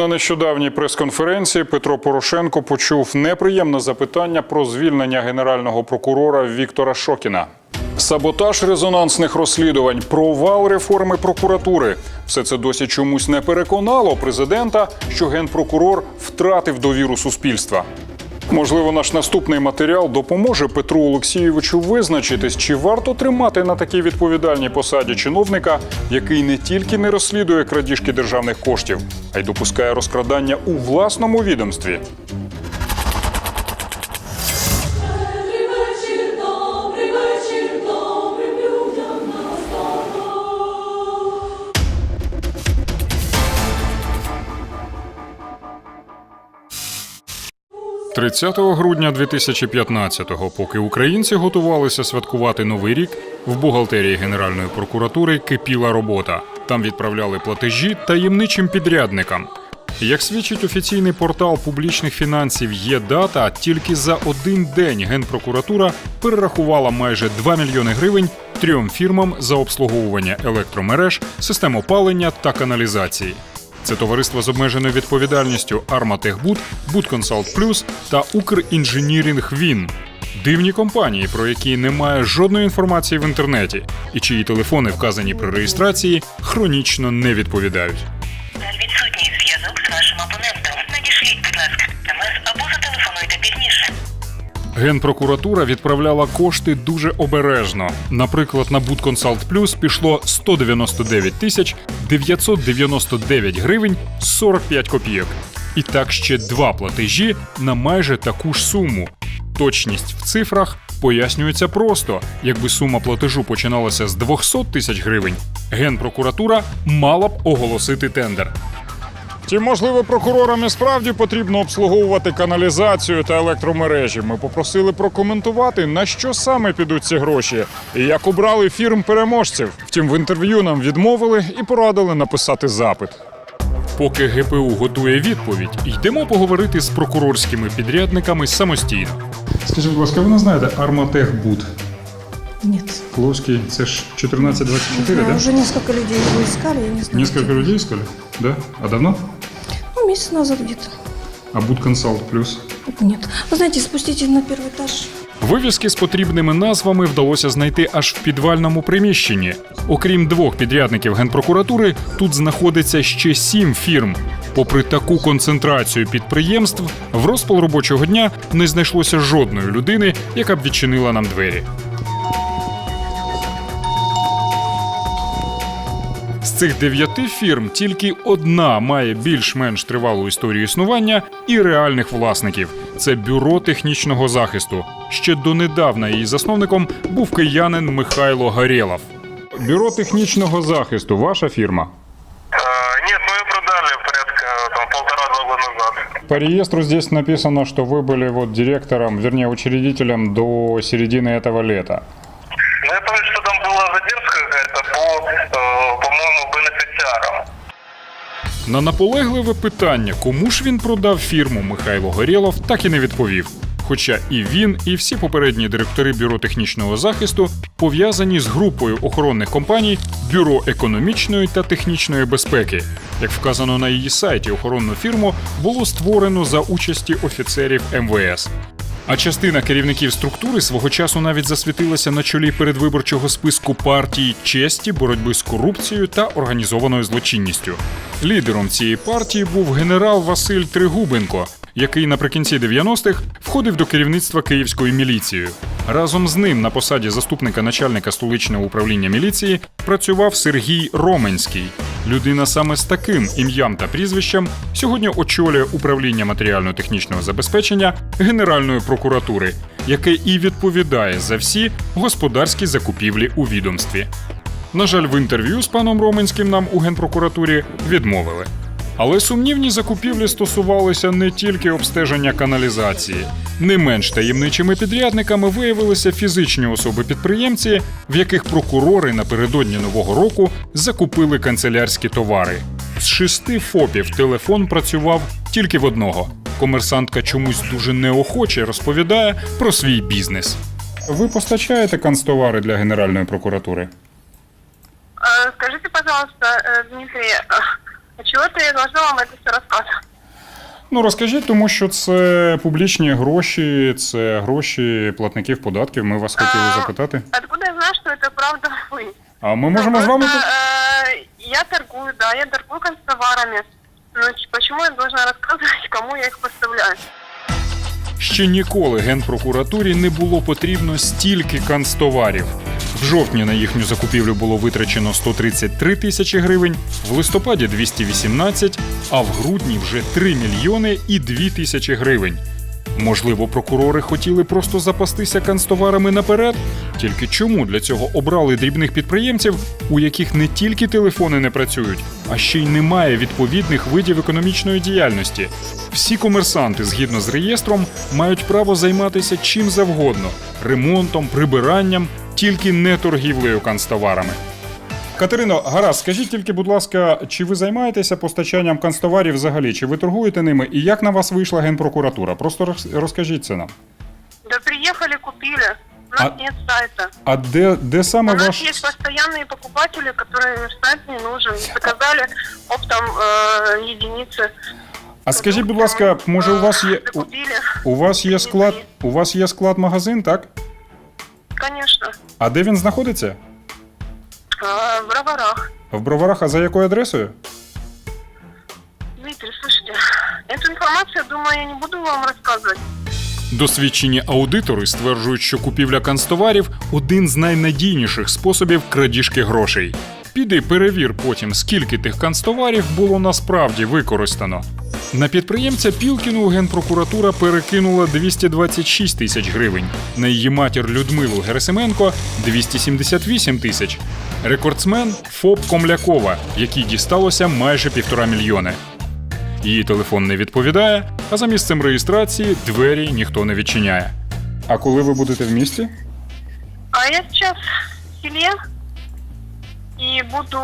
На нещодавній прес-конференції Петро Порошенко почув неприємне запитання про звільнення генерального прокурора Віктора Шокіна. Саботаж резонансних розслідувань, провал реформи прокуратури. Все це досі чомусь не переконало президента, що генпрокурор втратив довіру суспільства. Можливо, наш наступний матеріал допоможе Петру Олексійовичу визначитись, чи варто тримати на такій відповідальній посаді чиновника, який не тільки не розслідує крадіжки державних коштів, а й допускає розкрадання у власному відомстві. 30 грудня 2015-го, поки українці готувалися святкувати новий рік, в бухгалтерії Генеральної прокуратури кипіла робота. Там відправляли платежі таємничим підрядникам. Як свідчить офіційний портал публічних фінансів «Є-Дата», тільки за один день Генпрокуратура перерахувала майже 2 мільйони гривень трьом фірмам за обслуговування електромереж, систем опалення та каналізації. Це товариство з обмеженою відповідальністю Арматехбуд, Будконсалт Плюс та Укрінженірінг Він. Дивні компанії, про які немає жодної інформації в інтернеті, і чиї телефони, вказані при реєстрації, хронічно не відповідають. Генпрокуратура відправляла кошти дуже обережно. Наприклад, на Будконсалт Плюс пішло 199 тисяч 999 гривень 45 копійок. І так ще два платежі на майже таку ж суму. Точність в цифрах пояснюється просто: якби сума платежу починалася з 200 тисяч гривень, Генпрокуратура мала б оголосити тендер. Чи можливо прокурорам і справді потрібно обслуговувати каналізацію та електромережі? Ми попросили прокоментувати, на що саме підуть ці гроші і як обрали фірм переможців. Втім, в інтерв'ю нам відмовили і порадили написати запит. Поки ГПУ готує відповідь, йдемо поговорити з прокурорськими підрядниками самостійно. Скажіть, будь ласка, ви не знаєте Арматехбуд? Нет. Плоский, це ж 1424, Да, Уже несколько людей его искали, я не знаю. Несколько людей искали? Да? А давно? Ну, месяц назад где-то. А Будконсалт плюс? Нет. Вы знаете, спустите на первый этаж. Вивіски з потрібними назвами вдалося знайти аж в підвальному приміщенні. Окрім двох підрядників генпрокуратури, тут знаходиться ще сім фірм. Попри таку концентрацію підприємств, в розпал робочого дня не знайшлося жодної людини, яка б відчинила нам двері. З цих дев'яти фірм тільки одна має більш-менш тривалу історію існування і реальних власників. Це бюро технічного захисту. Ще донедавна її засновником був киянин Михайло Гарєлов. Бюро технічного захисту, ваша фірма. А, Нет, мы ее продали порядка там полтора-два года назад. По реестру здесь написано, что вы были вот директором, вернее учредителем до середины этого лета. Но я помню, что там была задержка какая-то по, э, по-моему, бенефициарам. На наполегливе питання, кому ж він продав фірму Михайло Горєлов, так і не відповів. Хоча і він, і всі попередні директори бюро технічного захисту пов'язані з групою охоронних компаній Бюро економічної та технічної безпеки. Як вказано на її сайті, охоронну фірму було створено за участі офіцерів МВС. А частина керівників структури свого часу навіть засвітилася на чолі передвиборчого списку партії честі, боротьби з корупцією та організованою злочинністю. Лідером цієї партії був генерал Василь Тригубенко, який наприкінці 90-х входив до керівництва київською міліцією. Разом з ним на посаді заступника начальника столичного управління міліції працював Сергій Роменський. Людина саме з таким ім'ям та прізвищем сьогодні очолює управління матеріально-технічного забезпечення Генеральної прокуратури, яке і відповідає за всі господарські закупівлі у відомстві. На жаль, в інтерв'ю з паном Роменським нам у генпрокуратурі відмовили. Але сумнівні закупівлі стосувалися не тільки обстеження каналізації. Не менш таємничими підрядниками виявилися фізичні особи-підприємці, в яких прокурори напередодні нового року закупили канцелярські товари. З шести ФОПів телефон працював тільки в одного. Комерсантка чомусь дуже неохоче розповідає про свій бізнес. Ви постачаєте канцтовари для Генеральної прокуратури? Э, Скажите, пожалуйста, э, Дмитрий, э, А чего-то я должна вам это все рассказывать. Ну розкажіть, тому що це публічні гроші, це гроші платників податків. Ми вас хотіли А, запитати. Откуда я знаю, что это правда вы? А ми можемо з вами Просто, тут. э, я торгую, да, я торгую канцтоварами. Но ч- почему я должна рассказывать, кому я их поставляю? Ще ніколи генпрокуратурі не було потрібно стільки канцтоварів. В жовтні на їхню закупівлю було витрачено 133 тисячі гривень, в листопаді 218, а в грудні вже 3 мільйони і 2 тисячі гривень. Можливо, прокурори хотіли просто запастися канцтоварами наперед? Тільки чому для цього обрали дрібних підприємців, у яких не тільки телефони не працюють, а ще й немає відповідних видів економічної діяльності? Всі комерсанти, згідно з реєстром, мають право займатися чим завгодно ремонтом, прибиранням, тільки не торгівлею канцтоварами. Катерино, гаразд, скажіть тільки, будь ласка, чи ви займаєтеся постачанням канцтоварів взагалі? Чи ви торгуєте ними? І як на вас вийшла генпрокуратура? Просто роз- розкажіть це нам. Да приехали, купили. У нас А- нет сайта. А де, де У саме нас ваш есть постоянные покупатели, которые сайт не нужен. Заказали оптом э, единицы. А скажіть, будь ласка, може у вас є у, Купили. у вас є склад? У вас є склад магазин, так? А де він знаходиться? А, в Роварах. В броварах, а за якою адресою? Дмитрий, слушайте, эту информацию, думаю, я не буду вам рассказывать. Досвідчені аудитори стверджують, що купівля канцтоварів один з найнадійніших способів крадіжки грошей. Піди перевір потім, скільки тих канцтоварів було насправді використано. На підприємця Пілкіну генпрокуратура перекинула 226 тисяч гривень. На її матір Людмилу Герасименко 278 тисяч. Рекордсмен ФОП Комлякова, якій дісталося майже півтора мільйони. Її телефон не відповідає, а за місцем реєстрації двері ніхто не відчиняє. А коли ви будете в місті? А я сейчас в селе и буду...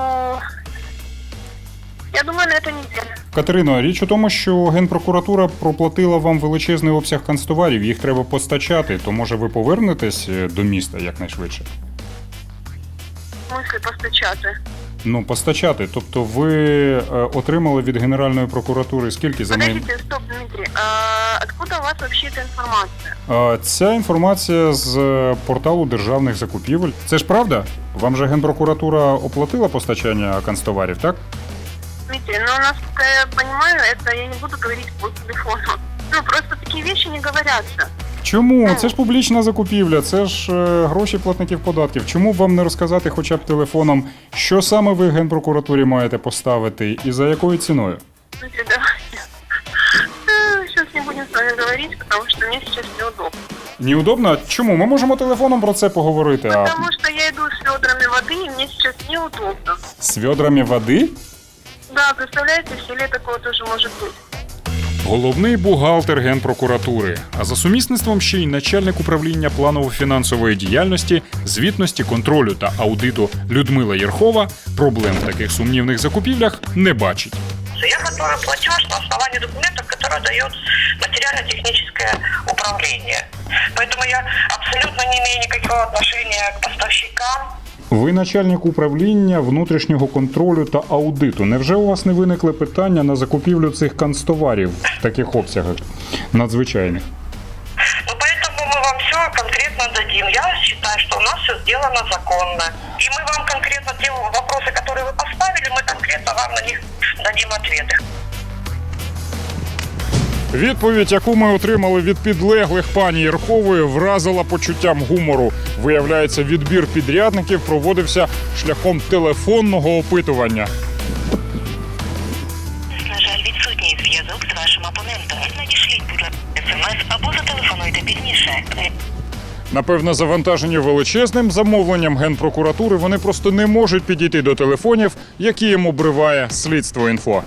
Я думаю, на этой неделе. Катерино, річ у тому, що генпрокуратура проплатила вам величезний обсяг канцтоварів, їх треба постачати, то може ви повернетесь е, до міста якнайшвидше? Мысли постачаты. Ну, постачати. Тобто ви е, отримали від Генеральної прокуратури скільки за неї? Подождите, стоп, Дмитрий. А откуда у вас вообще эта информация? Е, Ця інформація з е, порталу державних закупівель. Це ж правда? Вам же генпрокуратура оплатила постачання канцтоварів, так? Дмитрий, ну, насколько я понимаю, это я не буду говорить по телефону. Ну, просто такие вещи не говорятся. Чому? Це ж публічна закупівля, це ж е, гроші платників податків. Чому б вам не розказати хоча б телефоном, що саме ви в генпрокуратурі маєте поставити і за якою ціною? Давайте. Сейчас не будем с вами говорить, потому что мне сейчас неудобно. Неудобно? Чому? Ми можемо телефоном про це поговорити, а Потому что я иду с ведрами воды, и мне сейчас неудобно. з відрами води? Да, представляете, в селе такое тоже может быть. Головний бухгалтер генпрокуратури, а за сумісництвом ще й начальник управління планово-фінансової діяльності, звітності, контролю та аудиту Людмила Єрхова проблем в таких сумнівних закупівлях не бачить. Я готовлю платеж на основании документов, которые дает материально-техническое управление. Поэтому я абсолютно не имею никакого отношения к поставщикам. Ви начальник управління внутрішнього контролю та аудиту. Невже у вас не виникли питання на закупівлю цих канцтоварів в таких обсягах надзвичайних? Ну, поэтому мы вам все конкретно дадим. Я считаю, что у нас все сделано законно. И мы вам конкретно те вопросы, которые вы поставили, мы конкретно вам на них дадим ответы. Відповідь, яку ми отримали від підлеглих пані Єрхової, вразила почуттям гумору. Виявляється, відбір підрядників проводився шляхом телефонного опитування. На жаль, відсутній зв'язок з вашим абонентом. Надішліть, будь ласка, смс або зателефонуйте пізніше. Напевно, завантажені величезним замовленням генпрокуратури, вони просто не можуть підійти до телефонів, які їм обриває слідство інфо.